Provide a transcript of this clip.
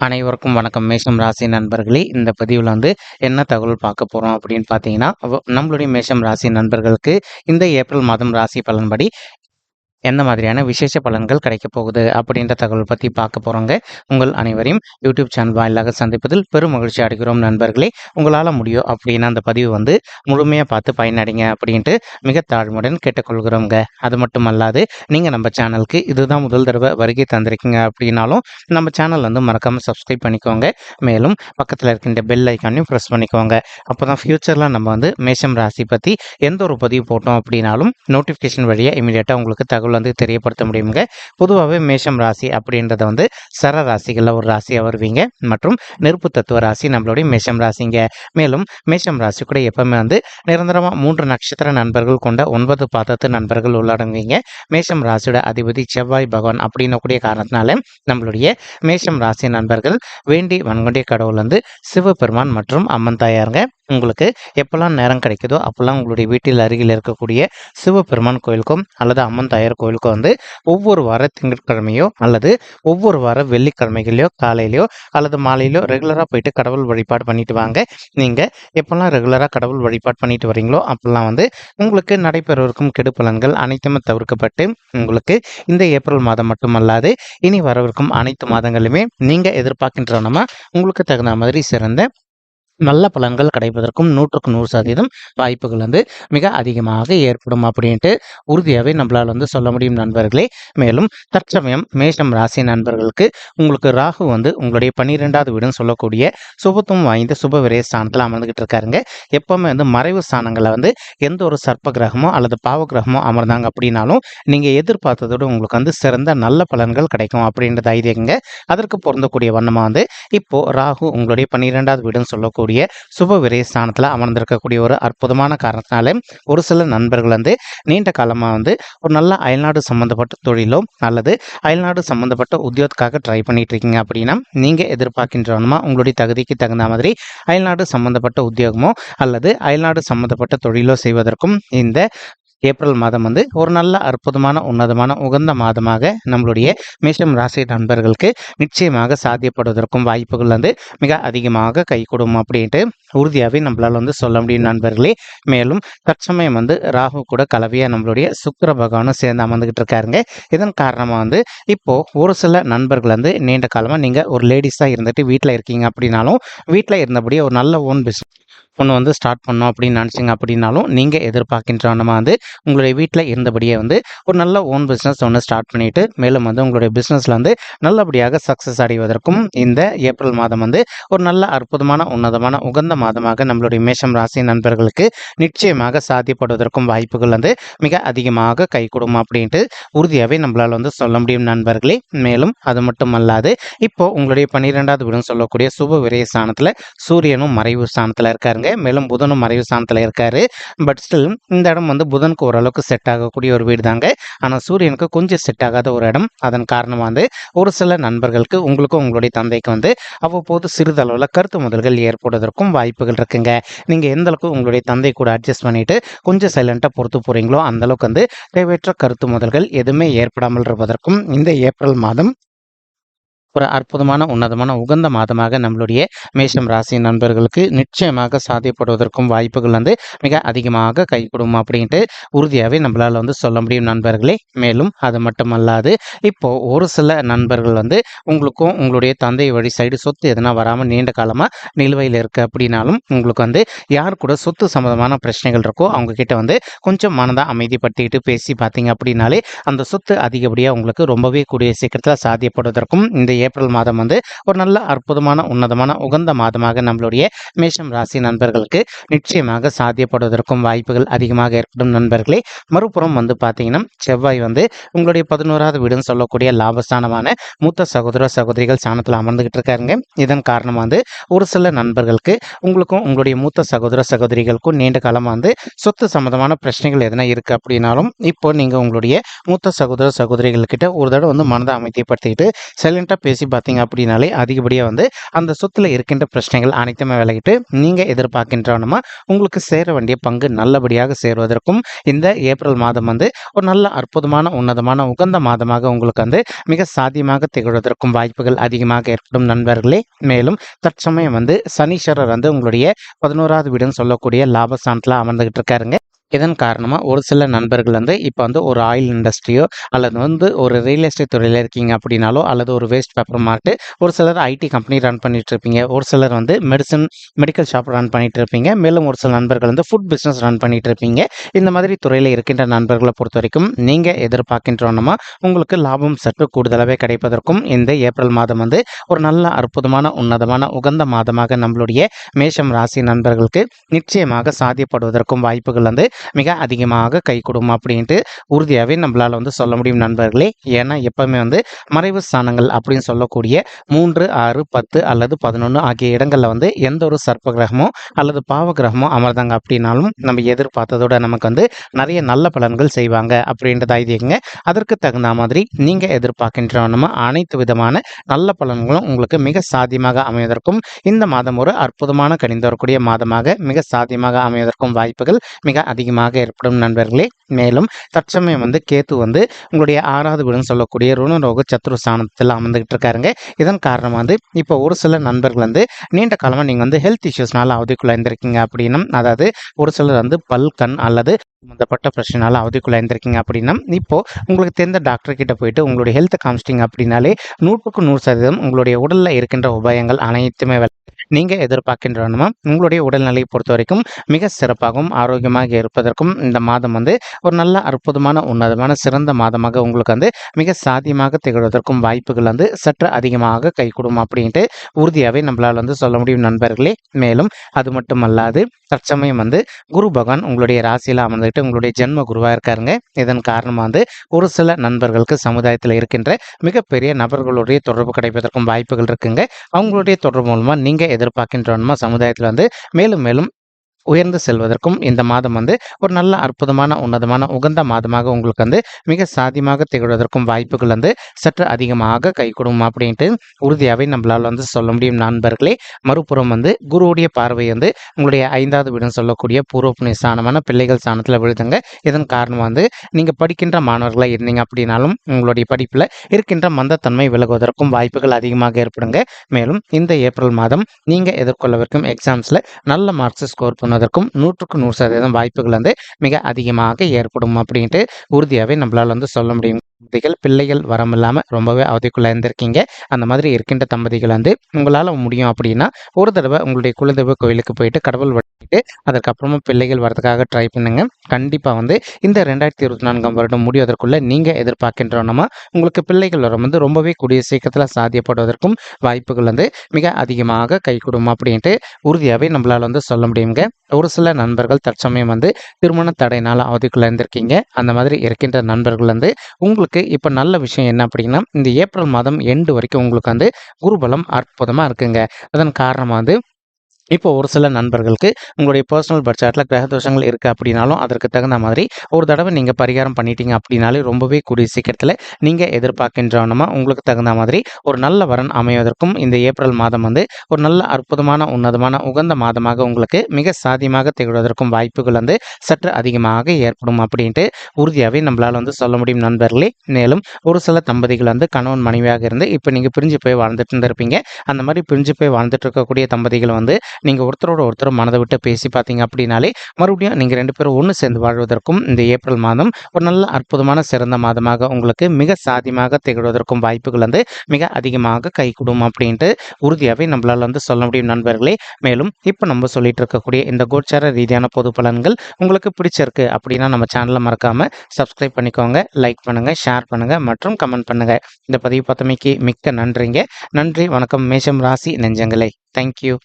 அனைவருக்கும் வணக்கம். மேஷம் ராசி நண்பர்களே இந்த பதிவில் வந்து என்ன தகவல் பார்க்க போகிறோம் அப்படின்னு பார்த்தீங்கன்னா நம்மளுடைய மேஷம் ராசி நண்பர்களுக்கு இந்த ஏப்ரல் மாதம் ராசி பலன்படி எந்த மாதிரியான விசேஷ பலன்கள் கிடைக்கப் போகுது அப்படின்ற தகவல் பற்றி பார்க்க போகிறோங்க உங்கள் அனைவரையும் யூடியூப் சேனல் வாயிலாக சந்திப்பதில் பெரும் மகிழ்ச்சி அடைகிறோம் நண்பர்களே. உங்களால் முடியும் அப்படின்னு அந்த பதிவு வந்து முழுமையாக பார்த்து பயனடைங்க அப்படின்ட்டு மிக தாழ்மையுடன் கேட்டுக்கொள்கிறோங்க. அது மட்டும் அல்லாது நீங்கள் நம்ம சேனலுக்கு இதுதான் முதல் தடவை வருகை தந்திருக்கீங்க அப்படின்னாலும் நம்ம சேனல் வந்து மறக்காமல் சப்ஸ்கிரைப் பண்ணிக்கோங்க. மேலும் பக்கத்தில் இருக்கின்ற பெல் ஐக்கானையும் ப்ரெஸ் பண்ணிக்கோங்க. அப்போ தான் ஃப்யூச்சரில் நம்ம வந்து மேஷம் ராசி பற்றி எந்த ஒரு பதிவு போட்டோம் அப்படின்னாலும் நோட்டிஃபிகேஷன் வழியாக இமீடியட்டாக உங்களுக்கு தகவல் வந்து தெரியப்படுத்த முடியுங்க பொதுவாகவே மேஷம் ராசி அப்படின்றத வந்து சர ராசிகளில் ஒரு ராசியாக வருவீங்க. மற்றும் நெருப்பு தத்துவ ராசி நம்மளுடைய மேஷம் ராசிங்க. மேலும் மேஷம் ராசி கூட எப்பவுமே வந்து நிரந்தரமாக மூன்று நட்சத்திர நண்பர்கள் கொண்ட ஒன்பது பாதத்து நண்பர்கள் உள்ளடங்குவீங்க. மேஷம் ராசியோட அதிபதி செவ்வாய் பகவான் அப்படின்னக்கூடிய காரணத்தினால நம்மளுடைய மேஷம் ராசி நண்பர்கள் வேண்டி வன்கொண்டிய கடவுள் வந்து சிவபெருமான் மற்றும் அம்மன் தாயாருங்க. உங்களுக்கு எப்போல்லாம் நேரம் கிடைக்குதோ அப்போல்லாம் உங்களுடைய வீட்டில் அருகில் இருக்கக்கூடிய சிவபெருமான் கோயிலுக்கும் அல்லது அம்மன் தாயார் கோயிலுக்கும் வந்து ஒவ்வொரு வார திங்கட்கிழமையோ அல்லது ஒவ்வொரு வார வெள்ளிக்கிழமைகளையோ காலையிலையோ அல்லது மாலையிலோ ரெகுலராக போயிட்டு கடவுள் வழிபாடு பண்ணிட்டு வாங்க. நீங்கள் எப்போல்லாம் ரெகுலராக கடவுள் வழிபாடு பண்ணிட்டு வரீங்களோ அப்போல்லாம் வந்து உங்களுக்கு நடைபெறவிருக்கும் கெடுப்பலன்கள் அனைத்துமே தவிர்க்கப்பட்டு உங்களுக்கு இந்த ஏப்ரல் மாதம் மட்டுமல்லாது இனி வரவிருக்கும் அனைத்து மாதங்களுமே நீங்கள் எதிர்பார்க்கின்றனமா உங்களுக்கு தகுந்த மாதிரி சிறந்த நல்ல பலன்கள் கிடைப்பதற்கும் நூற்றுக்கு நூறு சதவீதம் வாய்ப்புகள் வந்து மிக அதிகமாக ஏற்படும் அப்படின்ட்டு உறுதியாகவே நம்மளால் வந்து சொல்ல முடியும் நண்பர்களே. மேலும் தற்சமயம் மேஷம் ராசி நண்பர்களுக்கு உங்களுக்கு ராகு வந்து உங்களுடைய பன்னிரெண்டாவது வீடுன்னு சொல்லக்கூடிய சுபத்துவம் வாய்ந்த சுப விரைய ஸ்தானத்தில் அமர்ந்துகிட்டு இருக்காருங்க. எப்பவுமே வந்து மறைவு ஸ்தானங்களை வந்து எந்த ஒரு சர்ப்ப கிரகமோ அல்லது பாவ கிரகமோ அமர்ந்தாங்க அப்படின்னாலும் நீங்கள் எதிர்பார்த்ததோடு உங்களுக்கு வந்து சிறந்த நல்ல பலன்கள் கிடைக்கும் அப்படின்ற ஐதீகங்க. அதற்கு பொருந்தக்கூடிய வண்ணமாக வந்து இப்போ ராகு உங்களுடைய பன்னிரெண்டாவது வீடுன்னு சொல்லக்கூடிய சுப விரயஸ்தானத்தில் அமர்ந்திருக்கக்கூடிய ஒரு அற்புதமான காரணத்தினாலே ஒரு சில நண்பர்கள் வந்து நீண்ட காலமாக வந்து ஒரு நல்ல அயல்நாடு சம்மந்தப்பட்ட தொழிலோ அல்லது அயல்நாடு சம்மந்தப்பட்ட உத்தியோகத்துக்காக ட்ரை பண்ணிட்டு இருக்கீங்க அப்படின்னா நீங்கள் எதிர்பார்க்கின்றவனுமா உங்களுடைய தகுதிக்கு தகுந்த மாதிரி அயல்நாடு சம்மந்தப்பட்ட உத்தியோகமோ அல்லது அயல்நாடு சம்மந்தப்பட்ட தொழிலோ செய்வதற்கும் இந்த ஏப்ரல் மாதம் வந்து ஒரு நல்ல அற்புதமான உன்னதமான உகந்த மாதமாக நம்மளுடைய மேஷம் ராசி நண்பர்களுக்கு நிச்சயமாக சாத்தியப்படுவதற்கும் வாய்ப்புகள் வந்து மிக அதிகமாக கைகூடும் அப்படின்ட்டு உறுதியாகவே நம்மளால் வந்து சொல்ல முடியும் நண்பர்களே. மேலும் தற்சமயம் வந்து ராகு கூட கலவையாக நம்மளுடைய சுக்கிர பகவானும் சேர்ந்து அமர்ந்துக்கிட்டு இருக்காருங்க. இதன் காரணமாக வந்து இப்போது ஒரு சில நண்பர்கள் வந்து நீண்ட காலமாக நீங்கள் ஒரு லேடிஸாக இருந்துட்டு வீட்டில் இருக்கீங்க அப்படின்னாலும் வீட்டில் இருந்தபடியே ஒரு நல்ல ஓன் பிஸ்னஸ் ஒன்று வந்து ஸ்டார்ட் பண்ணோம் அப்படின்னு நினச்சிங்க அப்படின்னாலும் நீங்கள் எதிர்பார்க்கின்றவனமாக வந்து உங்களுடைய வீட்டில் இருந்தபடியே வந்து ஒரு நல்ல ஓன் பிஸ்னஸ் ஒன்று ஸ்டார்ட் பண்ணிவிட்டு மேலும் வந்து உங்களுடைய பிஸ்னஸில் வந்து நல்லபடியாக சக்ஸஸ் அடைவதற்கும் இந்த ஏப்ரல் மாதம் வந்து ஒரு நல்ல அற்புதமான உன்னதமான உகந்த மாதமாக நம்மளுடைய மேஷம் ராசி நண்பர்களுக்கு நிச்சயமாக சாத்தியப்படுவதற்கும் வாய்ப்புகள் வந்து மிக அதிகமாக கைகூடும் அப்படின்ட்டு உறுதியாகவே நம்மளால் வந்து சொல்ல முடியும் நண்பர்களே. மேலும் அது மட்டும் அல்லாது இப்போ உங்களுடைய பன்னிரெண்டாவது வீடுன்னு சொல்லக்கூடிய சுப விரைய ஸ்தானத்தில் சூரியனும் மறைவு ஸ்தானத்தில் இருக்காருங்க. மேலும் புதனும் மறைவு ஸ்தானத்தில் இருக்காரு. பட் ஸ்டில் இந்த இடம் வந்து புதனுக்கு ஓரளவுக்கு செட் ஆகக்கூடிய ஒரு வீடு தாங்க ஆனால் சூரியனுக்கு கொஞ்சம் செட் ஆகாத ஒரு இடம். அதன் காரணமாக வந்து ஒரு சில நண்பர்களுக்கு உங்களுக்கும் உங்களுடைய தந்தைக்கு வந்து அவ்வப்போது சிறிதளவில் கருத்து முதல்கள் ஏற்படுவதற்கும் வாய்ப்பு வாய்ப்புகள் இருக்குங்க. நீங்கள் எந்த அளவுக்கு உங்களுடைய தந்தை கூட அட்ஜஸ்ட் பண்ணிட்டு கொஞ்சம் சைலண்ட்டாக பொறுத்து போகிறீங்களோ அந்த அளவுக்கு வந்து தேவையற்ற கருத்து முதல்கள் எதுவுமே ஏற்படாமல் இருப்பதற்கும் இந்த ஏப்ரல் மாதம் ஒரு அற்புதமான உன்னதமான உகந்த மாதமாக நம்மளுடைய மேஷம் ராசி நண்பர்களுக்கு நிச்சயமாக சாத்தியப்படுவதற்கும் வாய்ப்புகள் வந்து மிக அதிகமாக கைகூடும் அப்படின்ட்டு உறுதியாகவே நம்மளால் வந்து சொல்ல முடியும் நண்பர்களே. மேலும் அது மட்டுமல்லாது இப்போ ஒரு சில நண்பர்கள் வந்து உங்களுக்கும் உங்களுடைய தந்தை வழி சைடு சொத்து எதனா வராமல் நீண்ட காலமாக நிலுவையில் இருக்குது அப்படின்னாலும் உங்களுக்கு வந்து யார் கூட சொத்து சம்மந்தமான பிரச்சனைகள் இருக்கோ அவங்க கிட்ட வந்து கொஞ்சம் மனதாக அமைதிப்படுத்திட்டு பேசி பார்த்தீங்க அப்படின்னாலே அந்த சொத்து அதிகப்படியாக உங்களுக்கு ரொம்பவே கூடிய சீக்கிரத்தில் சாத்தியப்படுவதற்கும் இந்த ஏப்ரல் மாதம் வந்து ஒரு நல்ல அற்புதமான உன்னதமான உகந்த மாதமாக நம்மளுடைய மேஷம் ராசி நண்பர்களுக்கு நிச்சயமாக சாத்தியப்படுவதற்கும் வாய்ப்புகள் அதிகமாக ஏற்படும் நண்பர்களே. மறுபுறம் வந்து பார்த்தீங்கன்னா செவ்வாய் வந்து உங்களுடைய பதினோராவது வீடுன்னு சொல்லக்கூடிய லாபஸ்தானமான மூத்த சகோதர சகோதரிகள் ஸ்தானத்தில் அமர்ந்துகிட்டு இருக்காருங்க. இதன் காரணமாக வந்து ஒரு சில நண்பர்களுக்கு உங்களுக்கும் உங்களுடைய மூத்த சகோதர சகோதரிகளுக்கும் நீண்ட காலமாக வந்து சொத்து சம்மந்தமான பிரச்சனைகள் எதனா இருக்குது அப்படின்னாலும் இப்போ நீங்கள் உங்களுடைய மூத்த சகோதர சகோதரிகள்கிட்ட ஒரு தடவை வந்து மனதை அமைதிப்படுத்திக்கிட்டு சைலண்டாக பேசி பார்த்தீங்க அப்படின்னாலே அதிகப்படியாக வந்து அந்த சொத்தில் இருக்கின்ற பிரச்சனைகள் அனைத்துமே விலகிட்டு நீங்கள் எதிர்பார்க்கின்றவனமா உங்களுக்கு சேர வேண்டிய பங்கு நல்லபடியாக சேருவதற்கும் இந்த ஏப்ரல் மாதம் வந்து ஒரு நல்ல அற்புதமான உன்னதமான உகந்த மாதமாக உங்களுக்கு வந்து மிக சாத்தியமாக திகழ்வதற்கும் வாய்ப்புகள் அதிகமாக ஏற்படும் நண்பர்களே. மேலும் தற்சமயம் வந்து சனீஸ்வரர் வந்து உங்களுடைய பதினோராவது வீடுன்னு சொல்லக்கூடிய லாபஸ்தானத்தில் அமர்ந்துகிட்டு இருக்காருங்க. இதன் காரணமாக ஒரு சில நண்பர்கள் வந்து இப்போ வந்து ஒரு ஆயில் இண்டஸ்ட்ரியோ அல்லது வந்து ஒரு ரியல் எஸ்டேட் துறையில் இருக்கீங்க அப்படின்னாலோ அல்லது ஒரு வேஸ்ட் பேப்பர் மார்ட்டு ஒரு சிலர் ஐடி கம்பெனி ரன் பண்ணிட்டு இருப்பீங்க. ஒரு சிலர் வந்து மெடிசன் மெடிக்கல் ஷாப் ரன் பண்ணிட்டு இருப்பீங்க. மேலும் ஒரு சில நண்பர்கள் வந்து ஃபுட் பிஸ்னஸ் ரன் பண்ணிட்டு இருப்பீங்க. இந்த மாதிரி துறையில் இருக்கின்ற நண்பர்களை பொறுத்த வரைக்கும் நீங்கள் எதிர்பார்க்கின்றோன்னா உங்களுக்கு லாபம் சற்று கூடுதலாகவே கிடைப்பதற்கும் இந்த ஏப்ரல் மாதம் வந்து ஒரு நல்ல அற்புதமான உன்னதமான உகந்த மாதமாக நம்மளுடைய மேஷம் ராசி நண்பர்களுக்கு நிச்சயமாக சாத்தியப்படுவதற்கும் வாய்ப்புகள் வந்து மிக அதிகமாக கை கொடுக்கும் அப்படின்ட்டு உறுதியாகவே நம்மளால் வந்து சொல்ல முடியும் நண்பர்களே. ஏன்னா எப்பவுமே வந்து மறைவு ஸ்தானங்கள் அப்படின்னு சொல்லக்கூடிய மூன்று ஆறு பத்து அல்லது பதினொன்று ஆகிய இடங்களில் வந்து எந்த ஒரு சர்ப்ப கிரகமோ அல்லது பாவ கிரகமோ அமர்ந்தாங்க அப்படின்னாலும் நம்ம எதிர்பார்த்ததோட நமக்கு வந்து நிறைய நல்ல பலன்கள் செய்வாங்க அப்படின்றத ஐதீகங்க அதற்கு தகுந்த மாதிரி நீங்கள் எதிர்பார்க்கின்ற நம்ம அனைத்து விதமான நல்ல பலன்களும் உங்களுக்கு மிக சாத்தியமாக அமைவதற்கும் இந்த மாதம் ஒரு அற்புதமான கணிந்து வரக்கூடிய மாதமாக மிக சாத்தியமாக அமைவதற்கும் வாய்ப்புகள் மிக அதிகமாக ஏற்படும் நண்பர்களே. மேலும் தற்சமயம் வந்து கேத்து வந்து உங்களுடைய ஆறாவது வீடுன்னு சொல்லக்கூடிய ருணரோக சத்ரு ஸ்தானத்தில் அமர்ந்துகிட்டு இருக்காருங்க. இதன் காரணமாக வந்து இப்போ ஒரு சில நண்பர்கள் வந்து நீண்ட காலமாக நீங்கள் வந்து ஹெல்த் இஷ்யூஸ்னால அவதிக்குள்ளாயிருந்திருக்கீங்க அப்படின்னும் அதாவது ஒரு சிலர் வந்து பல் கண் அல்லது சம்மந்தப்பட்ட பிரச்சனைனால அவதிக்குள்ளாயிருந்திருக்கீங்க அப்படின்னா இப்போ உங்களுக்கு தெரிந்த டாக்டர் கிட்ட போயிட்டு உங்களுடைய ஹெல்த் காமிச்சிட்டிங்க அப்படின்னாலே நூற்றுக்கு நூறு சதவீதம் உங்களுடைய உடலில் இருக்கின்ற உபாயங்கள் அனைத்துமே நீங்கள் எதிர்பார்க்கின்றனமோ உங்களுடைய உடல்நிலையை பொறுத்த வரைக்கும் மிக சிறப்பாகவும் ஆரோக்கியமாக இருப்பதற்கும் இந்த மாதம் வந்து ஒரு நல்ல அற்புதமான உன்னதமான சிறந்த மாதமாக உங்களுக்கு வந்து மிக சாத்தியமாக திகழ்வதற்கும் வாய்ப்புகள் வந்து சற்று அதிகமாக கைகூடும் அப்படின்ட்டு உறுதியாகவே நம்மளால் வந்து சொல்ல முடியும் நண்பர்களே. மேலும் அது மட்டும் அல்லாது தற்சமயம் வந்து குரு பகவான் உங்களுடைய ராசியில் அமர்ந்துக்கிட்டு உங்களுடைய ஜென்ம குருவாக இருக்காருங்க. இதன் காரணமாக வந்து ஒரு சில நண்பர்களுக்கு சமுதாயத்தில் இருக்கின்ற மிகப்பெரிய நபர்களுடைய தொடர்பு கிடைப்பதற்கும் வாய்ப்புகள் இருக்குங்க. அவங்களுடைய தொடர்பு மூலமாக நீங்கள் எதிர்பார்க்கின்றவனுமா சமுதாயத்தில் வந்து. மேலும் மேலும் உயர்ந்து செல்வதற்கும் இந்த மாதம் வந்து ஒரு நல்ல அற்புதமான உன்னதமான உகந்த மாதமாக உங்களுக்கு வந்து மிக சாதியமாக திகழ்வதற்கும் வாய்ப்புகள் வந்து சற்று அதிகமாக கைகூடும் அப்படின்ட்டு உறுதியாகவே நம்மளால் வந்து சொல்ல முடியும். நண்பர்களே மறுபுறம் வந்து குருவுடைய பார்வை வந்து உங்களுடைய ஐந்தாவது வீடுன்னு சொல்லக்கூடிய பூர்வ புண்ணிய ஸ்தானமான பிள்ளைகள் ஸ்தானத்தில் விழுதுங்க. இதன் காரணம் வந்து நீங்கள் படிக்கின்ற மாணவர்களாக இருந்தீங்க அப்படின்னாலும் உங்களுடைய படிப்பில் இருக்கின்ற மந்தத்தன்மை விலகுவதற்கும் வாய்ப்புகள் அதிகமாக ஏற்படுங்க. மேலும் இந்த ஏப்ரல் மாதம் நீங்கள் எதிர்கொள்ளவிருக்கும் எக்ஸாம்ஸில் நல்ல மார்க்ஸ் ஸ்கோர் பண்ணுவதற்கும் நூற்றுக்கு நூறு சதவீதம் வாய்ப்புகள் வந்து மிக அதிகமாக ஏற்படும் அப்படின்ட்டு உறுதியாகவே நம்மளால் வந்து சொல்ல முடியும். தம்பதிகள் பிள்ளைகள் வரம் இல்லாமல் ரொம்பவே அவதிக்குள்ளே இருந்திருக்கீங்க. அந்த மாதிரி இருக்கின்ற தம்பதிகள் வந்து உங்களால் முடியும் அப்படின்னா ஒரு தடவை உங்களுடைய குலதெய்வ கோயிலுக்கு போயிட்டு கடவுள் வழிட்டு அதுக்கப்புறமா பிள்ளைகள் வரதுக்காக ட்ரை பண்ணுங்க. கண்டிப்பாக வந்து இந்த ரெண்டாயிரத்தி இருபத்தி நான்காம் வருடம் முடிவதற்குள்ளே நீங்கள் எதிர்பார்க்கின்றோன்னா உங்களுக்கு பிள்ளைகள் வரம் வந்து ரொம்பவே கூடிய சீக்கிரத்தில் சாத்தியப்படுவதற்கும் வாய்ப்புகள் வந்து மிக அதிகமாக கைகூடும் அப்படின்ட்டு உறுதியாகவே நம்மளால் வந்து சொல்ல முடியுங்க. ஒரு சில நண்பர்கள் தற்சமயம் வந்து திருமண தடையினால் அவதிக்குள்ளே இருந்திருக்கீங்க. அந்த மாதிரி இருக்கின்ற நண்பர்கள் வந்து உங்களுக்கு இப்போ நல்ல விஷயம் என்ன அப்படின்னா இந்த ஏப்ரல் மாதம் எண்டு வரைக்கும் உங்களுக்கு வந்து குருபலம் அற்புதமாக இருக்குங்க. அதன் காரணமாக வந்து இப்போ ஒரு சில நண்பர்களுக்கு உங்களுடைய பர்சனல் பட்ஜெட்டில் கிரக தோஷங்கள் இருக்குது அப்படின்னாலும் அதற்கு தகுந்த மாதிரி ஒரு தடவை நீங்கள் பரிகாரம் பண்ணிட்டீங்க அப்படின்னாலே ரொம்பவே கூடிய சீக்கிரத்தில் நீங்கள் எதிர்பார்க்கின்றவனமா உங்களுக்கு தகுந்த மாதிரி ஒரு நல்ல வரன் அமைவதற்கும் இந்த ஏப்ரல் மாதம் வந்து ஒரு நல்ல அற்புதமான உன்னதமான உகந்த மாதமாக உங்களுக்கு மிக சாதியமாக திகழ்வதற்கும் வாய்ப்புகள் வந்து சற்று அதிகமாக ஏற்படும் அப்படின்ட்டு உறுதியாகவே நம்மளால் வந்து சொல்ல முடியும் நண்பர்களே. மேலும் ஒரு சில தம்பதிகள் வந்து கணவன் மனைவியாக இருந்து இப்போ நீங்கள் பிரிஞ்சு போய் வாழ்ந்துட்டு இருந்திருப்பீங்க. அந்த மாதிரி பிரிஞ்சு போய் வாழ்ந்துட்டு இருக்கக்கூடிய தம்பதிகள் வந்து நீங்கள் ஒருத்தரோட ஒருத்தர் மனதை விட்டு பேசி பார்த்தீங்க அப்படின்னாலே மறுபடியும் நீங்கள் ரெண்டு பேரும் ஒன்று சேர்ந்து வாழ்வதற்கும் இந்த ஏப்ரல் மாதம் ஒரு நல்ல அற்புதமான சிறந்த மாதமாக உங்களுக்கு மிக சாதியமாக திகழ்வதற்கும் வாய்ப்புகள் வந்து மிக அதிகமாக கைகூடும் அப்படின்ட்டு உறுதியாகவே நம்மளால் வந்து சொல்ல முடியும் நண்பர்களே. மேலும் இப்போ நம்ம சொல்லிட்டு இருக்கக்கூடிய இந்த கோச்சார ரீதியான பொது பலன்கள் உங்களுக்கு பிடிச்சிருக்கு அப்படின்னா நம்ம சேனலை மறக்காமல் சப்ஸ்கிரைப் பண்ணிக்கோங்க லைக் பண்ணுங்கள் ஷேர் பண்ணுங்கள் மற்றும் கமெண்ட் பண்ணுங்கள் இந்த பதிவு பார்த்தமைக்கு மிக்க நன்றிங்க. நன்றி வணக்கம். மேஷம் ராசி நெஞ்சங்களே. தேங்க்யூ